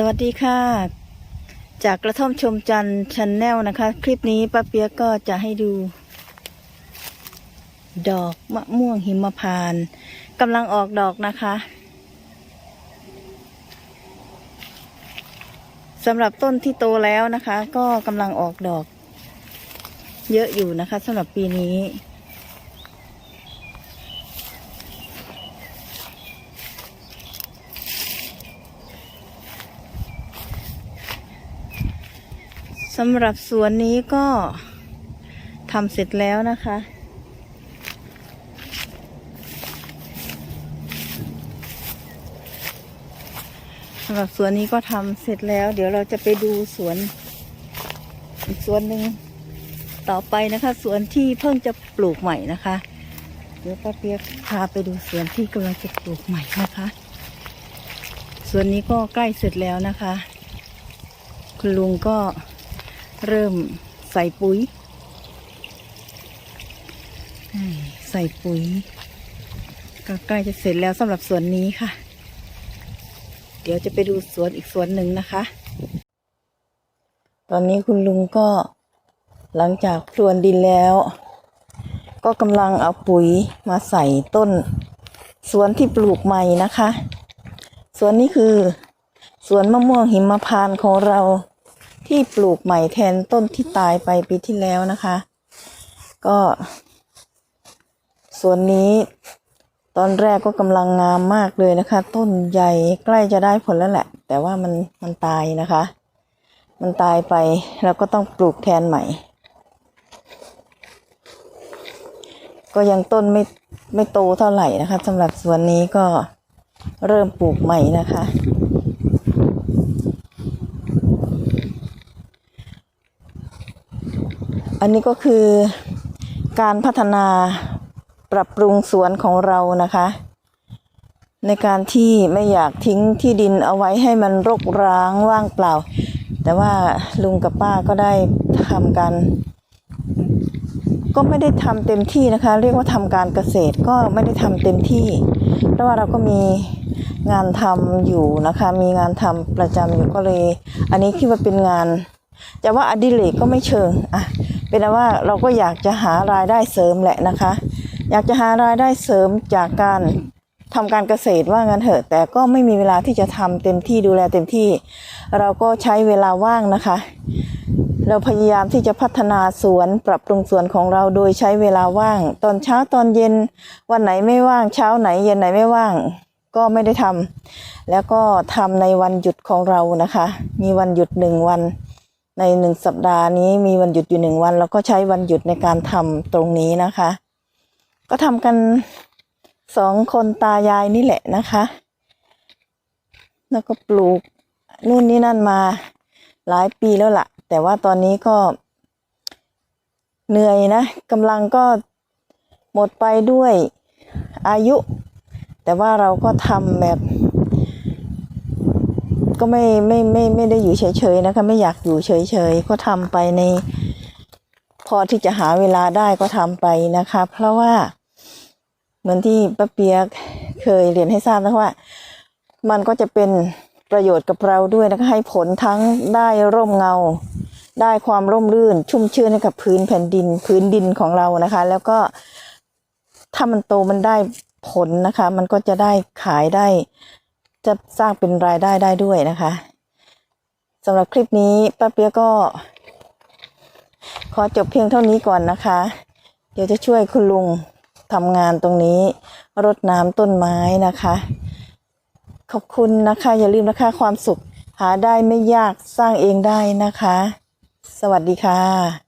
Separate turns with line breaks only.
สวัสดีค่ะ จากกระท่อมชมจันทร์ชนแนลนะคะ คลิปนี้ป้าเปียกก็จะให้ดู ดอกมะม่วงหิมพานต์กำลังออกดอกนะคะสำหรับต้นที่โตแล้วนะคะ ก็กำลังออกดอก เยอะอยู่นะคะสำหรับปีนี้ สำหรับสวนนี้ก็ทำเสร็จแล้วนะคะ สำหรับสวนนี้ก็ทำเสร็จแล้ว เดี๋ยวเราจะไปดูสวน อีกสวนหนึ่งต่อไปนะคะ สวนที่เพิ่งจะปลูกใหม่นะคะ เดี๋ยวป้าเปียกพาไปดูสวนที่กำลังจะปลูกใหม่นะคะ สวนนี้ก็ใกล้เสร็จแล้วนะคะ คุณลุงก็ เริ่มใส่ปุ๋ย ใส่ปุ๋ย ก็ใกล้จะเสร็จแล้วสำหรับสวนนี้ค่ะ เดี๋ยวจะไปดูสวนอีกสวนหนึ่งนะคะ ตอนนี้คุณลุงก็หลังจากพรวนดินแล้ว ก็กำลังเอาปุ๋ยมาใส่ต้น สวนที่ปลูกใหม่นะคะ สวนนี้คือ สวนมะม่วงหิมพานต์ของเรา ที่ปลูกใหม่แทนต้นที่ตายไปปีที่แล้วนะคะ ก็ ส่วนนี้ตอนแรกก็กำลังงามมากเลยนะคะ ต้นใหญ่ใกล้จะได้ผลแล้วแหละ แต่ว่ามันมันตายนะคะ มันตายไปเราก็ต้องปลูกแทนใหม่ ก็ยังต้นไม่ไม่โตเท่าไหร่นะคะสำหรับสวนนี้ก็เริ่มปลูกใหม่นะคะ อันนี้ก็คือการพัฒนาปรับปรุงสวนของเรานะคะ ในการที่ไม่อยากทิ้งที่ดินเอาไว้ให้มันรกร้างว่างเปล่า แต่ว่าลุงกับป้าก็ได้ทำการก็ไม่ได้ทำเต็มที่นะคะ เรียกว่าทำการเกษตรก็ไม่ได้ทำเต็มที่ เพราะว่าเราก็มีงานทำอยู่นะคะ มีงานทำประจำอยู่ก็เลย อันนี้คิดว่าเป็นงานจะว่าอดิเรกก็ไม่เชิงอะ เป็นว่าเราก็อยากจะหารายได้เสริมแหละนะคะ อยากจะหารายได้เสริมจากการทำการเกษตรว่างั้นเถอะ แต่ก็ไม่มีเวลาที่จะทำเต็มที่ดูแลเต็มที่ เราก็ใช้เวลาว่างนะคะ เราพยายามที่จะพัฒนาสวนปรับปรุงสวนของเราโดยใช้เวลาว่าง ตอนเช้าตอนเย็นวันไหนไม่ว่างเช้าไหน เย็นไหนไม่ว่าง ก็ไม่ได้ทำแล้วก็ทำในวันหยุดของเรานะคะ มีวันหยุดหนึ่งวัน ในหนึ่งสัปดาห์นี้มีวันหยุดอยู่หนึ่งวัน แล้วก็ใช้วันหยุดในการทำตรงนี้นะคะ ก็ทำกันสองคนตายายนี่แหละนะคะ แล้วก็ปลูกนู่นนี่นั่นมาหลายปีแล้วล่ะ แต่ว่าตอนนี้ก็เหนื่อยนะกำลังก็หมดไปด้วยอายุ แต่ว่าเราก็ทำแบบ ก็ไม่ไม่ไม่ไม่ได้อยู่เฉยๆนะคะ ไม่อยากอยู่เฉยๆก็ทำไปใน พอที่จะหาเวลาได้ก็ทำไปนะคะ เพราะว่าเหมือนที่ป้าเปียกเคยเรียนให้ทราบนะคะว่า มันก็จะเป็นประโยชน์กับเราด้วยนะคะให้ผลทั้งได้ร่มเงา ได้ความร่มรื่น ชุ่มชื่นให้กับพื้นแผ่นดินพื้นดินของเรานะคะ แล้วก็ถ้ามันโตมันได้ผลนะคะ มันก็จะได้ขายได้ จะสร้างเป็นรายได้ได้ด้วยนะคะสำหรับคลิปนี้ป้าเปียก็ ขอจบเพียงเท่านี้ก่อนนะคะ เดี๋ยวจะช่วยคุณลุงทำงานตรงนี้รดน้ำต้นไม้นะคะ ขอบคุณนะคะ อย่าลืมนะคะความสุขหาได้ไม่ยากสร้างเองได้นะคะ สวัสดีค่ะ